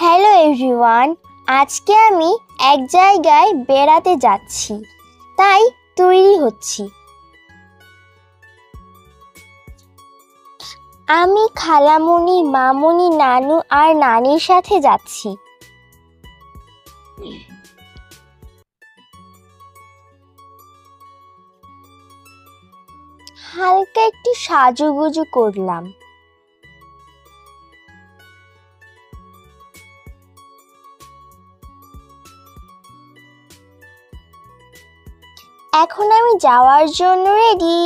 Hello everyone, আজকে আমি এক জায়গায় বেড়াতে যাচ্ছি, তাই তৈরি হচ্ছি। আমি খালামুনি, মামুনি, নানু আর নানির সাথে যাচ্ছি। হালকা একটু সাজুগুজু করলাম। এখন আমি যাওয়ার জন্য রেডি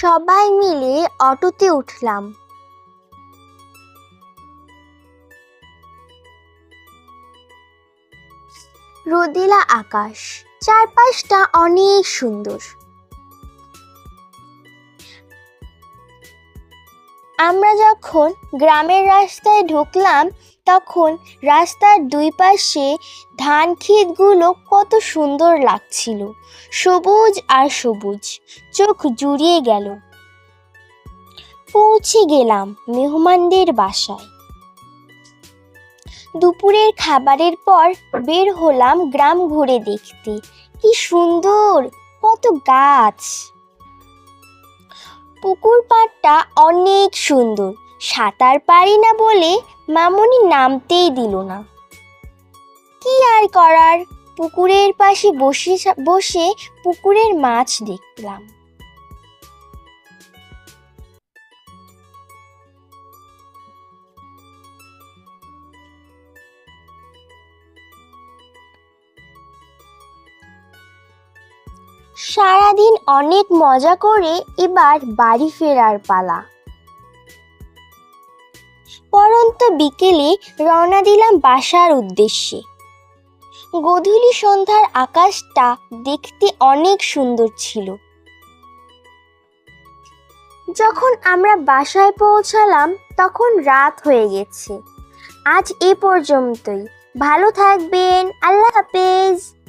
সবাই মিলে অটোতে উঠলাম। রোদেলা আকাশ। চারপাশটা অনেক সুন্দর। আমরা যখন গ্রামের রাস্তায় ঢুকলাম, তখন রাস্তার দুই পাশে ধান ক্ষেতগুলো কত সুন্দর লাগছিল। সবুজ আর সবুজ, চোখ জুড়িয়ে গেল। পৌঁছে গেলাম মেহমানদের বাসায়। দুপুরের খাবারের পর বের হলাম গ্রাম ঘুরে দেখতে। কি সুন্দর, কত গাছ। পুকুর পাড়টা অনেক সুন্দর, সাঁতার পারি না বলে মামনি নামতেই দিল না। কি আর করার, পুকুরের পাশে বসে বসে পুকুরের মাছ দেখলাম। সারাদিন অনেক মজা করে এবার বাড়ি ফেরার পালা। পরন্ত বিকেলে রওনা দিলাম বাসার উদ্দেশ্যে। গধূলি সন্ধ্যার আকাশটা দেখতে অনেক সুন্দর ছিল। যখন আমরা বাসায় পৌঁছালাম তখন রাত হয়ে গেছে। আজ এ পর্যন্তই। ভালো থাকবেন। আল্লাহ হাফেজ।